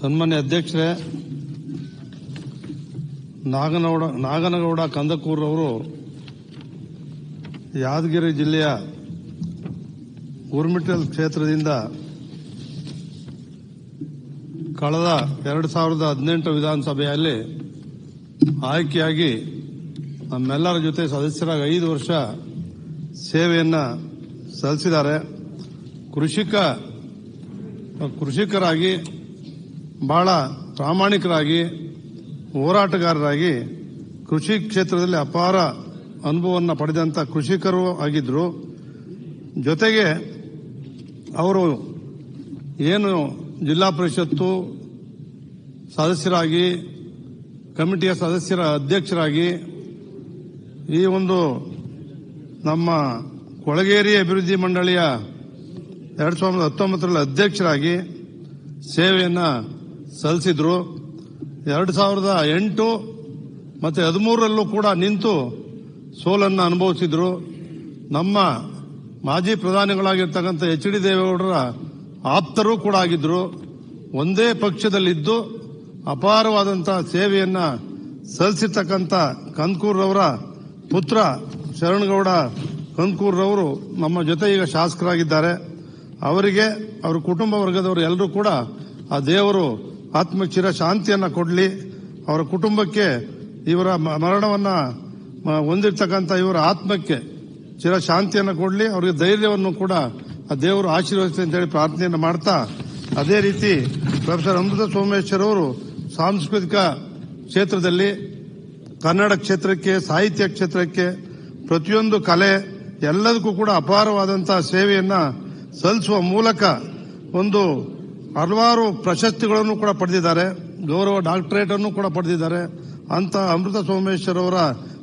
ಸನ್ಮಾನ್ಯ ಅಧ್ಯಕ್ಷರೇ ನಾಗನಗೌಡ ನಾಗನಗೌಡ ಕಂದಕೂರ್ ಅವರು ಯಾದಗಿರಿ ಜಿಲ್ಲೆಯ ಉರ್ಮಿಟಲ್ ಕ್ಷೇತ್ರದಿಂದ ಕಳೆದ ಎರಡು ಸಾವಿರದ ಹದಿನೆಂಟು ವಿಧಾನಸಭೆಯಲ್ಲಿ ಆಯ್ಕೆಯಾಗಿ ನಮ್ಮೆಲ್ಲರ ಜೊತೆ ಸದಸ್ಯರಾಗಿ ಐದು ವರ್ಷ ಸೇವೆಯನ್ನು ಸಲ್ಲಿಸಿದ್ದಾರೆ. ಕೃಷಿಕ, ಕೃಷಿಕರಾಗಿ ಬಹಳ ಪ್ರಾಮಾಣಿಕರಾಗಿ, ಹೋರಾಟಗಾರರಾಗಿ ಕೃಷಿ ಕ್ಷೇತ್ರದಲ್ಲಿ ಅಪಾರ ಅನುಭವವನ್ನು ಪಡೆದಂತ ಕೃಷಿಕರು ಆಗಿದ್ದರು ಜೊತೆಗೆ ಅವರು ಏನು ಜಿಲ್ಲಾ ಪರಿಷತ್ತು ಸದಸ್ಯರಾಗಿ, ಕಮಿಟಿಯ ಸದಸ್ಯರ ಅಧ್ಯಕ್ಷರಾಗಿ ಈ ಒಂದು ನಮ್ಮ ಕೊಳಗೇರಿ ಅಭಿವೃದ್ಧಿ ಮಂಡಳಿಯ ಎರಡು ಸಾವಿರದ ಹತ್ತೊಂಬತ್ತರಲ್ಲಿ ಅಧ್ಯಕ್ಷರಾಗಿ ಸೇವೆಯನ್ನ ಸಲ್ಲಿಸಿದ್ರು ಎರಡು ಸಾವಿರದ ಎಂಟು ಮತ್ತು ಹದಿಮೂರರಲ್ಲೂ ಕೂಡ ನಿಂತು ಸೋಲನ್ನು ಅನುಭವಿಸಿದ್ರು. ನಮ್ಮ ಮಾಜಿ ಪ್ರಧಾನಿಗಳಾಗಿರ್ತಕ್ಕಂಥ ಎಚ್ ಡಿ ದೇವೇಗೌಡರ ಆಪ್ತರೂ ಕೂಡ ಆಗಿದ್ರು. ಒಂದೇ ಪಕ್ಷದಲ್ಲಿದ್ದು ಅಪಾರವಾದಂಥ ಸೇವೆಯನ್ನ ಸಲ್ಲಿಸಿರ್ತಕ್ಕಂಥ ಕನ್ಕೂರ್ರವರ ಪುತ್ರ ಶರಣಗೌಡ ಕನ್ಕೂರ್ರವರು ನಮ್ಮ ಜೊತೆ ಈಗ ಶಾಸಕರಾಗಿದ್ದಾರೆ. ಅವರಿಗೆ, ಅವರ ಕುಟುಂಬ ವರ್ಗದವರು ಎಲ್ಲರೂ ಕೂಡ ಆ ದೇವರು ಆತ್ಮ ಚಿರ ಶಾಂತಿಯನ್ನ ಕೊಡಲಿ. ಅವರ ಕುಟುಂಬಕ್ಕೆ ಇವರ ಮರಣವನ್ನ ಹೊಂದಿರ್ತಕ್ಕಂಥ ಇವರ ಆತ್ಮಕ್ಕೆ ಚಿರ ಶಾಂತಿಯನ್ನು ಕೊಡಲಿ. ಅವರಿಗೆ ಧೈರ್ಯವನ್ನು ಕೂಡ ಆ ದೇವರು ಆಶೀರ್ವದಿಸಲಿ ಅಂತೇಳಿ ಪ್ರಾರ್ಥನೆಯನ್ನು ಮಾಡ್ತಾ, ಅದೇ ರೀತಿ ಪ್ರೊಫೆಸರ್ ಅಮೃತ ಸೋಮೇಶ್ವರ್ ಅವರು ಸಾಂಸ್ಕೃತಿಕ ಕ್ಷೇತ್ರದಲ್ಲಿ, ಕನ್ನಡ ಕ್ಷೇತ್ರಕ್ಕೆ, ಸಾಹಿತ್ಯ ಕ್ಷೇತ್ರಕ್ಕೆ ಪ್ರತಿಯೊಂದು ಕಲೆ ಎಲ್ಲದಕ್ಕೂ ಕೂಡ ಅಪಾರವಾದಂತಹ ಸೇವೆಯನ್ನ ಸಲ್ಲಿಸುವ ಮೂಲಕ ಒಂದು ಹಲವಾರು ಪ್ರಶಸ್ತಿಗಳನ್ನು ಕೂಡ ಪಡೆದಿದ್ದಾರೆ. ಗೌರವ ಡಾಕ್ಟರೇಟ್ ಅನ್ನು ಕೂಡ ಪಡೆದಿದ್ದಾರೆ. ಅಂತ ಅಮೃತ ಸೋಮೇಶ್ವರ್ ಅವರ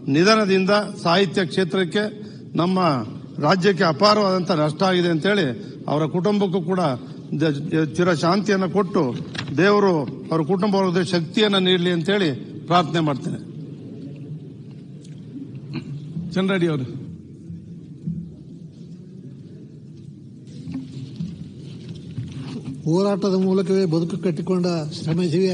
ನಿಧನದಿಂದ ಸಾಹಿತ್ಯ ಕ್ಷೇತ್ರಕ್ಕೆ ನಮ್ಮ ರಾಜ್ಯಕ್ಕೆ ಅಪಾರವಾದಂತಹ ನಷ್ಟ ಆಗಿದೆ ಅಂತೇಳಿ ಅವರ ಕುಟುಂಬಕ್ಕೂ ಕೂಡ ಚಿರ ಶಾಂತಿಯನ್ನು ಕೊಟ್ಟು ದೇವರು ಅವರ ಕುಟುಂಬ ವರ್ಗದ ಶಕ್ತಿಯನ್ನು ನೀಡಲಿ ಅಂತೇಳಿ ಪ್ರಾರ್ಥನೆ ಮಾಡ್ತೇನೆ. ಚಂದ್ರಡಿ ಅವರು. ಹೋರಾಟದ ಮೂಲಕವೇ ಬದುಕು ಕಟ್ಟಿಕೊಂಡ ಶ್ರಮಜೀವಿ